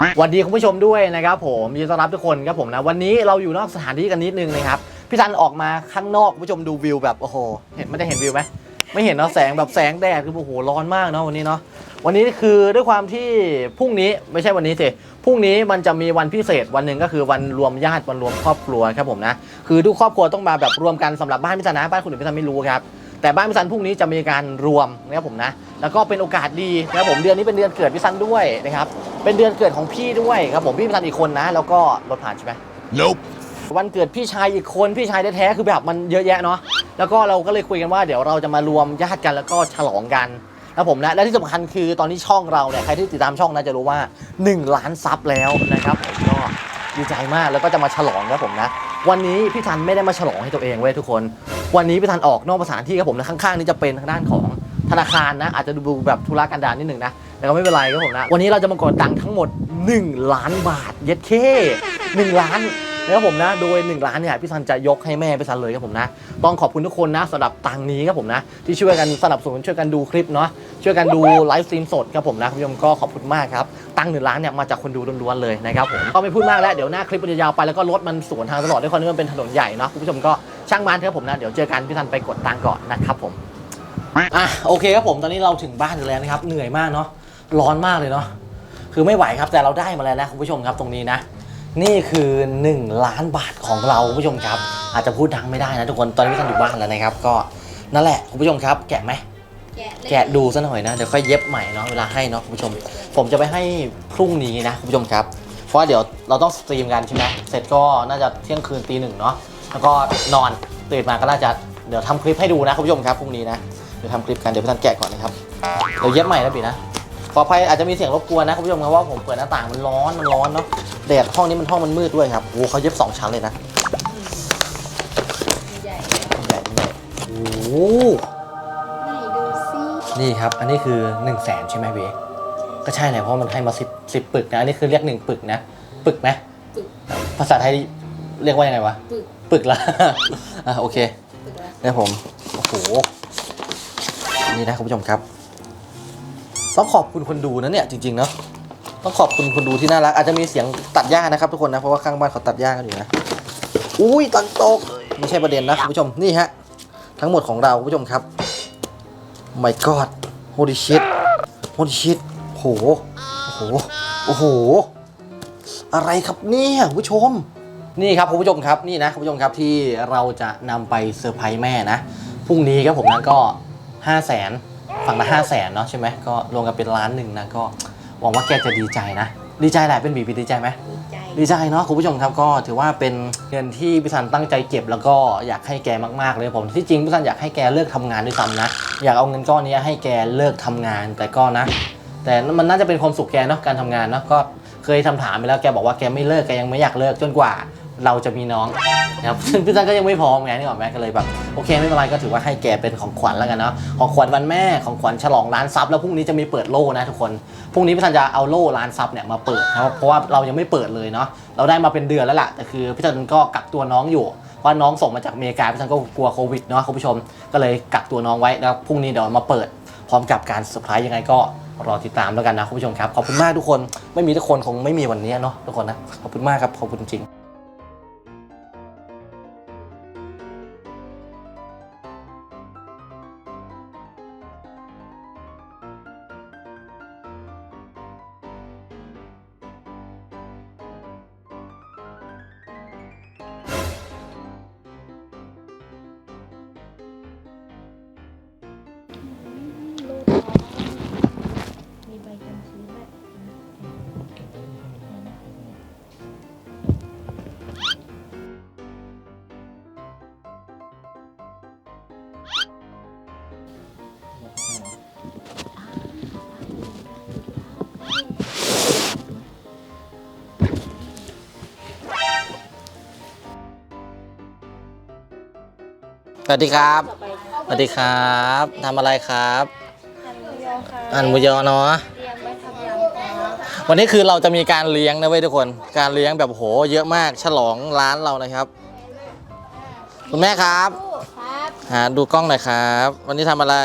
สวัสดีคุณผู้ชมด้วยนะครับผมยินดีต้อนรับทุกคนครับผมนะ วันนี้เราอยู่นอกสถานที่กันนิดนึงนะครับ พี่ซันออกมาข้างนอกคุณผู้ชมดูวิวแบบโอ้โห เห็นไม่ได้เห็นวิวไหมไม่เห็นเนาะแสงแบบแสงแดดคือโอ้โหร้อนมากเนาะวันนี้เนาะวันนี้คือด้วยความที่พรุ่งนี้ไม่ใช่วันนี้สิพรุ่งนี้มันจะมีวันพิเศษวันหนึ่งก็คือวันรวมญาติวันรวมครอบครัวครับผมนะคือทุกครอบครัวต้องมาแบบรวมกันสำหรับบ้านพี่ซันนะบ้านคนอื่นพี่ซันไม่รู้ครับแต่บ้านพี่ซันพรุ่งนี้จะมีการรวมนะครับผมนะแล้วก็เป็นโอกาสดีนะครับผมเดือนนี้เป็นเดือนเกิดพี่ซันด้วยนะครับ เป็นเดือนเกิดของพี่ด้วยครับผมพี่พี่ซันอีกคนนะ แล้วก็รถผ่านใช่ไหม Nope. วันเกิดพี่ชายอีกคนพี่ชายแท้ๆคือแบบมันเยอะแยะเนาะแล้วก็เราก็เลยคุยกันว่าเดี๋ยวเราจะมารวมญาติกันแล้วก็ฉลองกันนะผมนะและที่สำคัญคือตอนนี้ช่องเราเนี่ยใครที่ติดตามช่องนะจะรู้ว่า 1 ล้านซับแล้วนะครับผมก็ดีใจมากแล้วก็จะมาฉลองครับผมนะ วันนี้พี่ทันไม่ได้มาฉลองให้ตัวเองเว้ยทุกคน วันนี้พี่ทันออกนอกสถานที่ครับผมนะข้างๆนี่จะเป็นทางด้านของธนาคารนะอาจจะดูแบบธุระกันดารนิดหนึ่งนะ แต่ก็ไม่เป็นไรครับผมนะ วันนี้เราจะมากดตังค์ทั้งหมด 1 ล้านบาท เย็ดเค่1ล้านนะครับผมนะ โดย 1 ล้านเนี่ยพี่ซันจะยกให้แม่พี่ซันเลยครับผมนะ ต้องขอบคุณทุกคนนะสำหรับตังค์นี้ครับผมนะ ที่ช่วยกันสนับสนุนช่วยกันดูคลิปเนาะ ช่วยกันดูไลฟ์สตรีมสดครับผมนะคุณผู้ชมก็ขอบคุณมากครับ ตังค์หนึ่งล้านเนี่ยมาจากคนดูล้วนๆเลยนะครับผม ก็ไม่พูดมากแล้วเดี๋ยวหน้าคลิปมันจะยาวไปแล้วก็รถมันสวนทางตลอดด้วยความที่มันเป็นถนนใหญ่เนาะคุณผู้ชมก็ช่างมันเถอะผมนะ เดี๋ยวเจอกันพี่ซันไปกดตังค์ก่อนนะครับผม อะโอเคครับผมตอนนี้เราถึงบ้านแล้วนะครับเหนื่อยมากเนาะ ร้อนมากเลยเนาะคือไม่ไหวครับแต่เราได้มาแล้วนะคุณผู้ชมครับตรงนี้นะ นี่คือ 1 ล้านบาทของเราคุณผู้ชมครับ อาจจะพูดดังไม่ได้นะทุกคนตอนนี้พี่ทันอยู่บ้านแล้วนะครับ ก็นั่นแหละคุณผู้ชมครับ แกะไหมแกะเลยแกะดูซะหน่อยนะเดี๋ยวค่อยเย็บใหม่เนาะเวลาให้เนาะคุณผู้ชม ผมจะไปให้พรุ่งนี้นะคุณผู้ชมครับ เพราะว่าเดี๋ยวเราต้องสตรีมกันใช่ไหมเสร็จก็น่าจะเที่ยงคืนตีหนึ่งเนาะแล้วก็นอนตื่นมาก็น่าจะเดี๋ยวทำคลิปให้ดูนะคุณผู้ชมครับพรุ่งนี้นะเดี๋ยวทำคลิปกันเดี๋ยวพี่ทันแกะก่อนนะครับเดี๋ยวเย็บใหม่นะปีนะ ขออภัยอาจจะมีเสียงรบกวนนะคุณผู้ชมครับว่าผมเปิดหน้าต่างมันร้อนมันร้อนเนาะแดดห้องนี้มันห้องมันมืดด้วยครับโอ้โหเขาเย็บสองชั้นเลยนะใหญ่ใหญ่ใหญ่โอ้โหไหนดูซินี่ครับ อันนี้คือ1นึ่งแสนใช่ไหมเบก็ใช่แหละเพราะมันให้มาสิบสิบปึกนะอันนี้คือเรียกหนึ่งปึกนะปึกไหมปึกภาษาไทยเรียกว่ายังไงวะปึกปึกละอะโอเคปึกละเนี่ยผมโอ้โหนี่นะคุณผู้ชมครับ ต้องขอบคุณคนดูนะเนี่ยจริงๆเนาะต้องขอบคุณคนดูที่น่ารัก อาจจะมีเสียงตัดหญ้านะครับทุกคนนะ เพราะว่าข้างบ้านเขาตัดหญ้ากันอยู่นะ อุ้ยตันตกไม่ใช่ประเด็นนะคุณผู้ชมนี่ฮะ ทั้งหมดของเราคุณผู้ชมครับ my god holy shit holy shit โอ้โหโอ้โหโอ้โห อะไรครับเนี่ยคุณผู้ชม นี่ครับคุณผู้ชมครับนี่นะคุณผู้ชมครับที่เราจะนำไปเซอร์ไพรส์แม่นะพรุ่งนี้ครับผมนะก็5 0 0แสน ฝั่งละ5 0 0แสนเนาะใช่ไหมก็รวมกันเป็นล้านหนึ่งนะก็หวังว่าแกจะดีใจนะ ดีใจแหละเป็นบีบีดีใจไหมดีใจดีใจเนาะคุณผู้ชมครับก็ถือว่าเป็นเงินที่พี่ซันตั้งใจเก็บแล้วก็อยากให้แกมากๆเลยผมที่จริงพี่ซันอยากให้แกเลิกทำงานด้วยซ้ำนะอยากเอาเงินก้อนนี้ให้แกเลิกทำงานแต่ก็นะ แต่มันน่าจะเป็นความสุขแกเนาะการทำงานเนาะก็เคยทำถามไปแล้วแกบอกว่าแกไม่เลิกแกยังไม่อยากเลิกจนกว่า เราจะมีน้อง นะครับซึ่งพี่ซันก็ยังไม่พร้อมไงนี่หรอกแม่ก็เลยแบบโอเคไม่เป็นไรก็ถือว่าให้แกเป็นของขวัญแล้วกันเนาะของขวัญวันแม่ของขวัญฉลองร้านซับแล้วพรุ่งนี้จะมีเปิดโล่นะทุกคนพรุ่งนี้พี่ธันจะเอาโล่ร้านซับเนี่ยมาเปิดนะครับเพราะว่าเรายังไม่เปิดเลยเนาะเราได้มาเป็นเดือนแล้วล่ะแต่คือพี่ธันก็กักตัวน้องอยู่เพราน้องส่งมาจากอเมริกาพี่ธันก็กลัวโควิดเนาะคุณผู้ชมก็เลยกักตัวน้องไว้แล้วพรุ่งนี้เดี๋ยวมาเปิด พร้อมกับการเซอร์ไพรส์ยังไงก็รอติดตามแล้วกันนะคุณผู้ชมครับขอบคุณมากทุกคนไม่มีทุกคนคงไม่มีวันนี้เนาะทุกคนนะขอบคุณมากครับขอบคุณจริง วัสดีครับต่อไปสวัสดีครับทำอะไรครับอันมุยอค่ะอันมุยอเนาะเตรียมไว้ทำยำครับวันนี้คือเราจะมีการเลี้ยงนะเว้ยทุกคน การเลี้ยงแบบโห เยอะมากฉลองร้านเรานะครับ คุณแม่ครับครับหาดูกล้องหน่อยครับ วันนี้ทำอะไร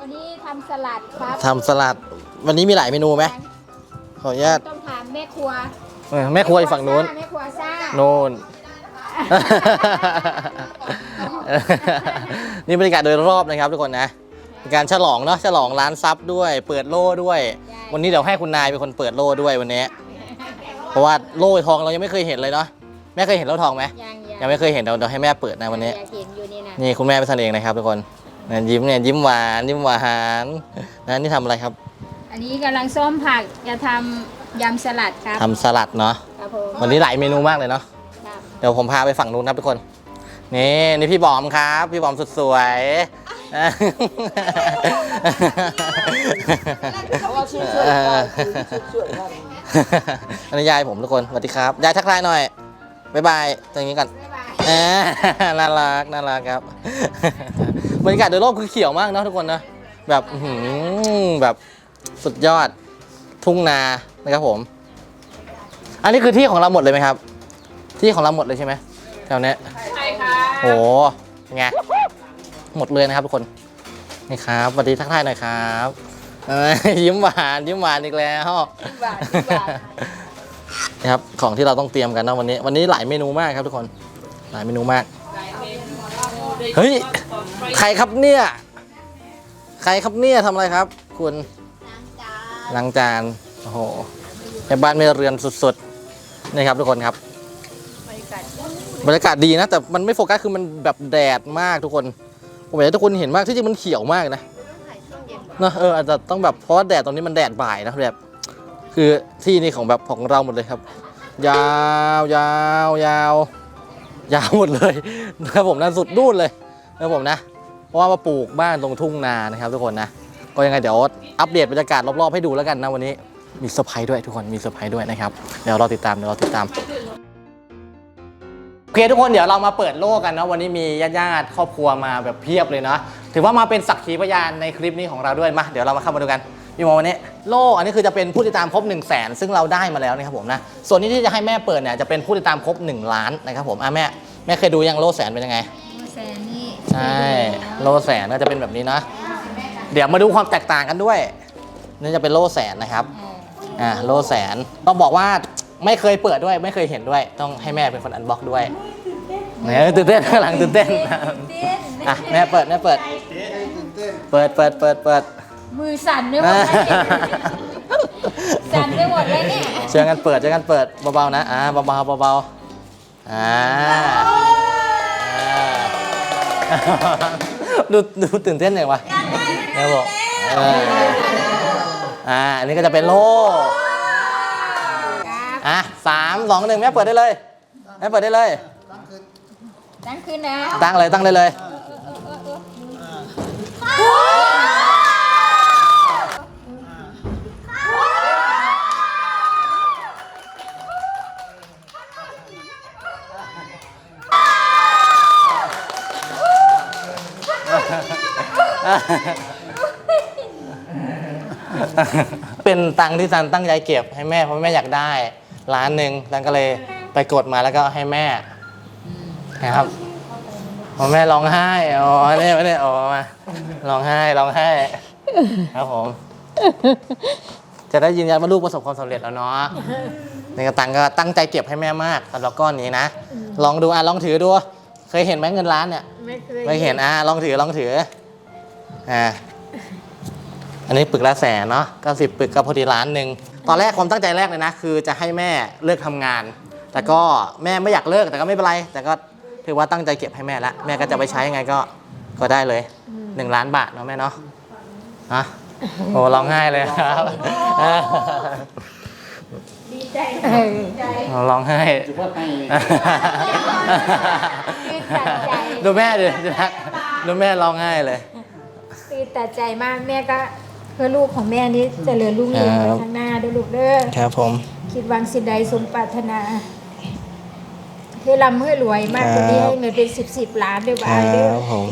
วันนี้ทำสลัดครับทำสลัด วันนี้มีหลายเมนูไหมขออนุญาตต้องถามแม่คครัวเออแม่ครัวอยู่ฝั่งนู้นแม่ครัวซ่าโน่น นี่บรรยากาศโดยรอบนะครับทุกคนนะเป็นการฉลองเนาะฉลองร้านซับด้วย เปิดโล่ด้วย วันนี้เดี๋ยวให้คุณนายเป็นคนเปิดโล่ด้วยวันนี้ เพราะว่าโล่ทองเรายังไม่เคยเห็นเลยเนาะแม่เคยเห็นโล่ทองไหมยังยังไม่เคยเห็นเดี๋ยวเดี๋ยวให้แม่เปิดนะวันนี้อยากเห็นอยู่นี่นะนี่คุณแม่เป็นทนเองนะครับทุกคนนะยิ้มเนี่ยยิ้มหวานยิ้มหวานนะนี่ทำอะไรครับอันนี้กำลังส้มผักจะทำยำสลัดครับทำสลัดเนาะครับผมวันนี้หลายเมนูมากเลยเนาะครับเดี๋ยวผมพาไปฝั่งนู้นครับทุกคน นี่นี่พี่บอมครับ พี่บอมสุดสวยอันนี้ยายผมทุกคนสวัสดีครับยายทักทายหน่อยบ๊ายบายตรงนี้ก่อนน่ารักน่ารักครับบรรยากาศโดยรอบคือเขียวมากเนะทุกคนนะแบบแบบสุดยอดทุ่งนานะครับผม อันนี้คือที่ของเราหมดเลยไหมครับ ที่ของเราหมดเลยใช่ไหมแถวเนี้ย โอ้เป็นไงหมดเลยนะครับทุกคนนี่ครับสวัสดีทักทายหน่อยครับเอ้ยยิ้มหวานยิ้มหวานอีกแล้วบาทบาทนะครับของที่เราต้องเตรียมกันนะวันนี้ วันนี้หลายเมนูมากครับทุกคน หลายเมนูมาก เฮ้ย ใครครับเนี่ย ใครครับเนี่ยทำอะไรครับ คุณล้างจาน โอ้โหในบ้านไม่เรือนสุดๆ นี่ครับทุกคนครับ บรรยากาศดีนะ แต่มันไม่โฟกัสคือมันแบบแดดมากทุกคนผมอยากให้ทุกคนเห็นมากที่จริงมันเขียวมากนะเนอะเอออาจจะต้องแบบเพราะว่าแดดตรงนี้มันแดดบ่ายนะแบบคือที่นี่ของแบบของเราหมดเลยครับ ยาวยาวยาวยาวหมดเลยนะครับผมนั่นสุดนู่นเลยนะครับผมนะ เพราะว่ามาปลูกบ้านตรงทุ่งนานะครับทุกคนนะก็ยังไงเดี๋ยวอัปเดตบรรยากาศรอบๆให้ดูแล้วกันนะวันนี้มีเซอร์ไพรส์ด้วยทุกคนมีเซอร์ไพรส์ด้วยนะครับเดี๋ยวรอติดตามเดี๋ยวรอติดตามโอเคทุกคนเดี๋ยวเรามาเปิดโลกกันนะวันนี้มีญาติๆครอบครัวมาแบบเพียบเลยเนาะถือว่ามาเป็นสักขีพยานในคลิปนี้ของเราด้วยมาเดี๋ยวเรามาเข้ามาดูกันพี่โมวันนี้โลอันนี้คือจะเป็นผู้ติดตามครบ1 0 0 0 0แสนซึ่งเราได้มาแล้วนะครับผมนะส่วนนี้ที่จะให้แม่เปิดเนี่ยจะเป็นผู้ติดตามครบ 1 ล้านนะครับผมอะแม่แม่เคยดูยังโลแสนเป็นยังไงแซนนี่ใช่โลแสนก็จะเป็นแบบนี้นะเดี๋ยวมาดูความแตกต่างกันด้วยนี่จะเป็นโลแสนนะครับอ่าโลแสนต้องบอกว่า ไม่เคยเปิดด้วยไม่เคยเห็นด้วย ต้องให้แม่เป็นคนอันบ็อกด้วยเนี่ยตื่นเต้นข้างหลังตื่นเต้นอะแม่เปิดแม่เปิด เปิดเปิดเปิดเปิดมือสั่นด้วยหมดเลยสั่นไปหมดเลยเนี่ยเชิญกันเปิดเชิญกันเปิดเบาๆนะอ่าเบาๆเบาๆอ่าอ่าดูดูตื่นเต้นอย่างวะเนี่ยบอกเอออ่าอันนี้ก็จะเป็นโลครับ อะสามสองหนึ่งแม่เปิดได้เลยแม่เปิดได้เลยตั้งขึ้นนะตั้งเลยตั้งเลยเลย เป็นตังค์ที่ซันตั้งใจเก็บให้แม่เพราะแม่อยากได้ ร้านหนึ่งซันก็เลยไปกดมาแล้วก็ให้แม่นะครับพอแม่ร้องไห้อ๋อเนี่ยไม่ได้อ๋อมาร้องไห้ร้องไห้ ครับผม จะได้ยืนยันว่าลูกประสบความสำเร็จแล้วเนาะในกระตังก็ตั้งใจเก็บให้แม่มากสำหรับก้อนนี้นะลองดูอะลองถือดู เคยเห็นไหมเงินล้านเนี่ยไม่เคยไม่เห็นอะลองถือลองถืออ่า อันนี้ปึกละแสนเนาะก็สิบปึกก็พอดีล้านหนึ่งตอนแรกความตั้งใจแรกเลยนะ คือจะให้แม่เลิกทำงาน แต่ก็แม่ไม่อยากเลิกแต่ก็ไม่เป็นไร แต่ก็ถือว่าตั้งใจเก็บให้แม่ละแม่ก็จะไปใช้ยังไงก็ก็ได้เลยหนึ่งล้านบาทเนาะแม่เนาะฮะโอ้ร้องไห้เลยครับดีใจใจร้องไห้ตื่นตันใจดูแม่ดิดูนะดูแม่ร้องไห้เลยตื่นตันใจมากแม่ก็เพื่อลูกของแม่นี้เจริญรุ่งเรืองไปข้างหน้าด้วยลูกเด้อครับผม คิดหวังสิ่งใดสมปรารถนาให้ร่ำให้รวยมากกว่านี้ครับให้เงินเป็นสิบสิบล้านด้วยคบ้านเด้อรับผม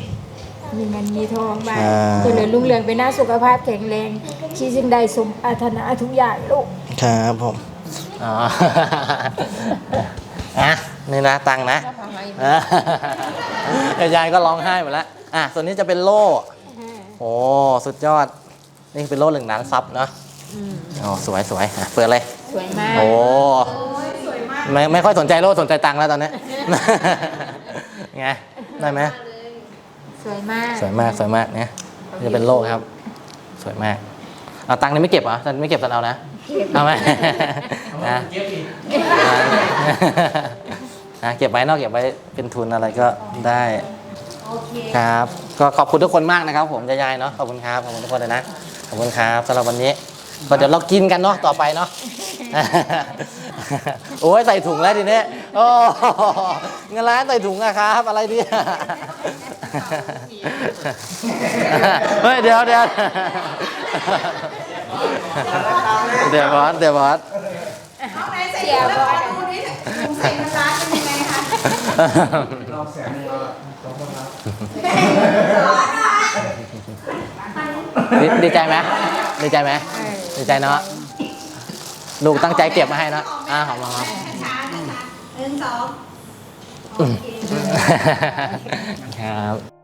มีเงินมีทองบ้างครับเจริญรุ่งเรืองไปหน้าสุขภาพแข็งแรงคิดสิ่งใดสมปรารถนาทุกอย่างลูกครับผมอ๋ออะนี่นะตังค์นะอะเดี๋ยวยายก็ร้องไห้หมดแล้วอะส่วนนี้จะเป็นโล่โอ้สุดยอด นี่เป็นโล่หนึ่งล้านซับเนาะอ๋อสวยสวยอะเปิดเลย สวยมาก โอ้ไม่ไม่ค่อยสนใจโลกสนใจตังค์แล้วตอนนี้ ไง ได้ไหมสวยมาก สวยมากสวยมากเนี่ยจะเป็นโลกครับ สวยมาก เอาตังค์นี่ไม่เก็บเหรอตอนไม่เก็บตอนเอานะ เอาไหมนะเก็บอีกนะเก็บไว้เนอกเก็บไว้เป็นทุนอะไรก็ได้โอเคครับ ก็ขอบคุณทุกคนมากนะครับ ผมยายๆเนาะขอบคุณครับขอบคุณทุกคนเลยนะ ขอบคุณครับสำหรับวันนี้ ก็เดี๋ยวเรากินกันเนาะต่อไปเนาะ โอ้ยใส่ถุงแล้วทีนี้โอ้เงินร้านใส่ถุงอะครับ อะไรเนี่ยเฮ้ยเดี๋ยวเดี๋ยวเดี๋ยวบอสเดี๋ยวบอสเสียบอลรอบแสนหนึงเราสองคนรับ ดีดีใจไหมดีใจไหมดีใจเนาะลูกตั้งใจเก็บมาให้เนาะอ่าหอมมาครับช้าๆนะคะหนึ่งสองอืมครับ